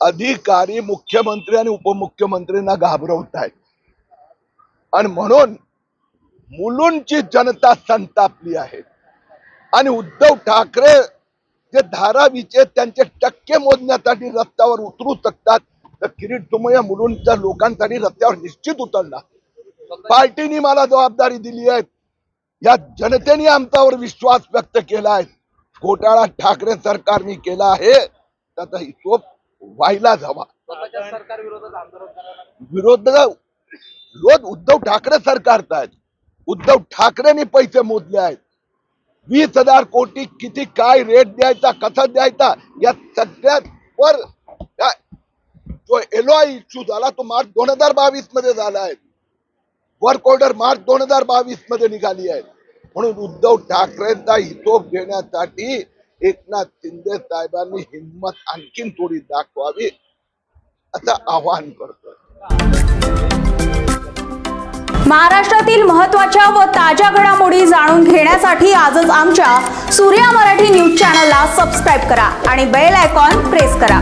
अधिकारी मुख्यमंत्री आणि उपमुख्यमंत्र्यांना घाबरवत आहेत आणि म्हणून मुलुंडची जनता संतापली आहे. आणि उद्धव ठाकरे जे धारावीचे त्यांचे टक्के मोजण्यासाठी रस्त्यावर उतरू शकतात तर किरीट तुम्ही या मुलुंडच्या लोकांसाठी रस्त्यावर निश्चित उतरणार पार्टीने मला जबाबदारी दिली आहे. या जनतेने आमच्यावर विश्वास व्यक्त केला आहे. घोटाळा ठाकरे सरकारने केला आहे त्याचा हिशोब व्हायलाच हवा. विरोध विरोध उद्धव ठाकरे सरकारचा आहे. उद्धव ठाकरेंनी पैसे मोजले आहेत. वीस हजार कोटी किती काय रेट द्यायचा कसा द्यायचा या सगळ्यात वर या- जो एलओआय इश्यू झाला तो मार्च दोन हजार बावीसमध्ये झाला आहे. वर्क ऑर्डर मार्च दोन हजार बावीसमध्ये निघाली आहे. म्हणून उद्धव ठाकरेंचा हितोप घेण्यासाठी एकनाथ शिंदे साहेबांनी हिंमत आणखीन थोडी दाखवावी. असं आवाहन करतो महाराष्ट्रातील महत्त्वाच्या व ताज्या घडामोडी जाणून घेण्यासाठी आजच आमच्या सूर्या मराठी न्यूज चॅनलला सबस्क्राईब करा आणि बेल आयकॉन प्रेस करा.